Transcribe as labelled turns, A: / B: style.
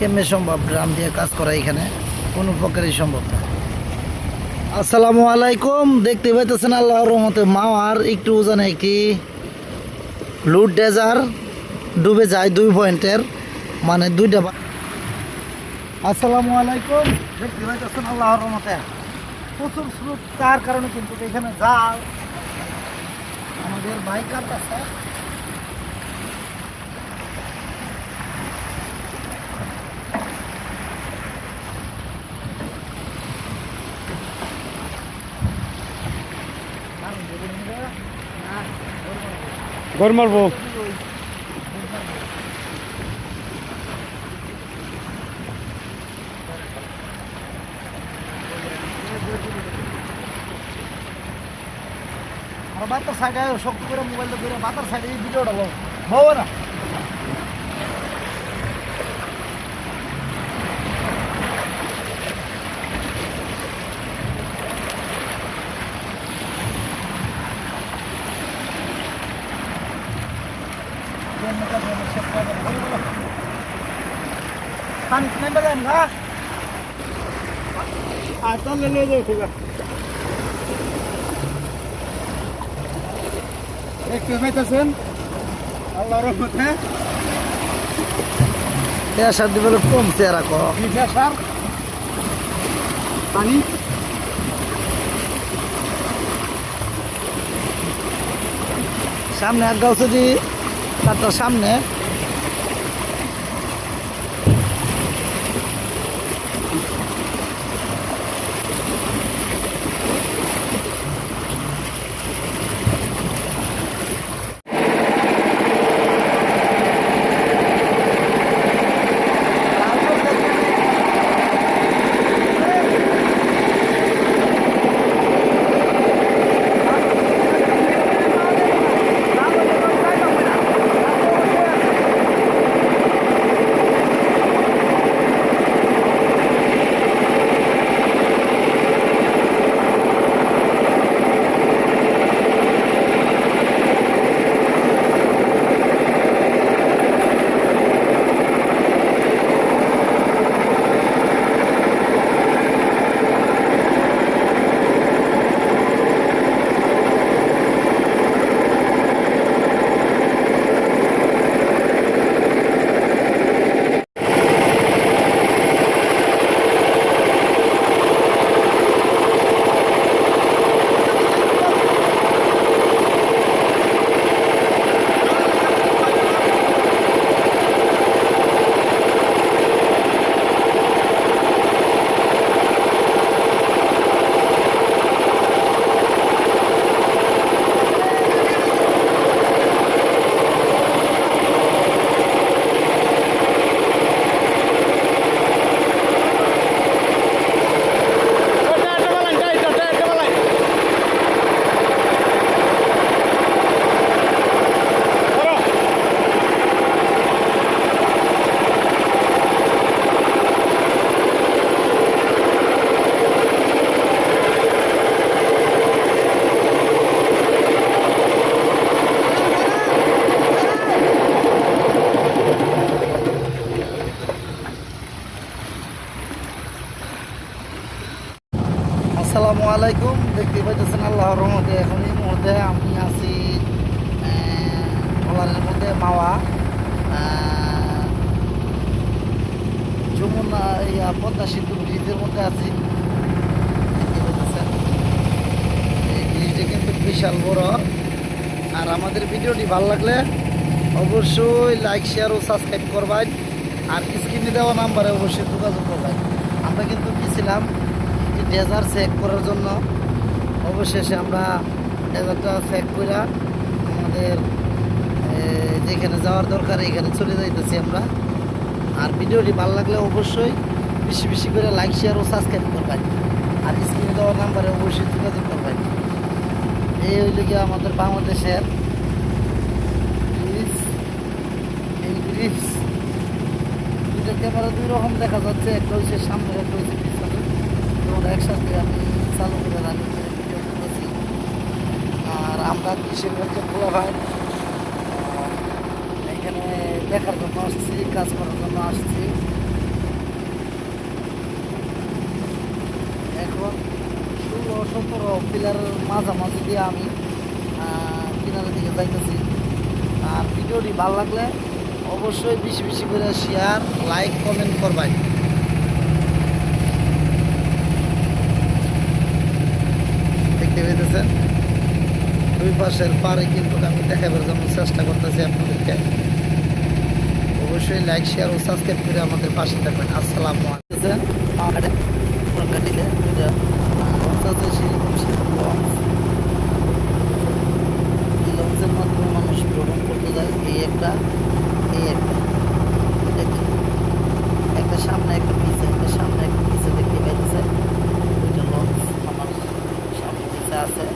A: কেমনে সম্ভব ড্রাম দিয়ে কাজ করা এখানে? কোনো প্রকারই সম্ভব না। আসসালামু আলাইকুম, দেখতে পাইতেছেন আল্লাহর রহমতে মাওয়ার, একটু ওজনে কি লুট ডেজার ডুবে যায় দুই পয়েন্টের মানে দুইটা আসসালামু আলাইকুম, দেখতে পাইতেছেন আল্লাহর রহমতে। প্রচুর স্রোত, তার কারণে কিন্তু এখানে জাল আমাদের বাইক আছে
B: গড় মারবো
A: বাতার সাইডে শক্ত করে মোবাইলটা ধরে বাতার সাইডে এই ভিডিওটা বউ না
B: দেখতে পাইতেছেন আল্লাহ রহমতে
A: পেশার দিবে কমছে রাখো
B: সার পানি
A: সামনে এক গাছ যদি তারটার সামনে আসসালামু আলাইকুম। দেখতে পাইতেছেন আল্লাহর রহমতে এখন এই মুহূর্তে আমি আছি ট্রলারের মধ্যে মাওয়া যমুনা ইয়া পদ্মা সেতু ব্রিজের মধ্যে আছি। এই ব্রিজটা কিন্তু বিশাল বড়। আর আমাদের ভিডিওটি ভালো লাগলে অবশ্যই লাইক, শেয়ার ও সাবস্ক্রাইব করবেন। আর স্ক্রিনে দেওয়া নাম্বারে অবশ্যই যোগাযোগ করবেন। আমরা কিন্তু গেছিলাম ডেজার চেক করার জন্য অবশেষে আমরা ডেজারটা চেক করে আমাদের যেখানে যাওয়ার দরকার এখানে চলে যাইতেছি আমরা। আর ভিডিওটি ভালো লাগলে অবশ্যই বেশি বেশি করে লাইক শেয়ার ও সাবস্ক্রাইব করবেন। আর স্ক্রিনে দেওয়ার নাম্বারে অবশ্যই যোগাযোগ করবেন। এই হইল কি আমাদের বাংলাদেশের ক্যামেরা দুই রকম দেখা যাচ্ছে, একটা হচ্ছে সামনে একটা হচ্ছে আমরা একসাথে আমি চালু করে রাখি, আর আমরা কৃষির মধ্যে পুরো ভাই এখানে দেখার জন্য আসছি, কাজ করার জন্য আসছি। এখন ষোলো সতেরো পিলারের মাঝামাঝি দিয়ে আমি কিনারের দিকে যাইতেছি। আর ভিডিওটি ভালো লাগলে অবশ্যই বেশি বেশি করে শেয়ার লাইক কমেন্ট করবেন ইতিহাসের পারে কিন্তু আমি দেখাবার জন্য চেষ্টা করতেছি আপনাদেরকে। অবশ্যই লাইক শেয়ার ও সাবস্ক্রাইব করে আমাদের পাশে থাকবেন। আসসালাম আলাইকুম। মাধ্যমে মানুষ করতে যায়, এই একটা এই একটা। একটা সামনে একটা সামনে একটা দেখতে পাইতেছে সামনে আছে।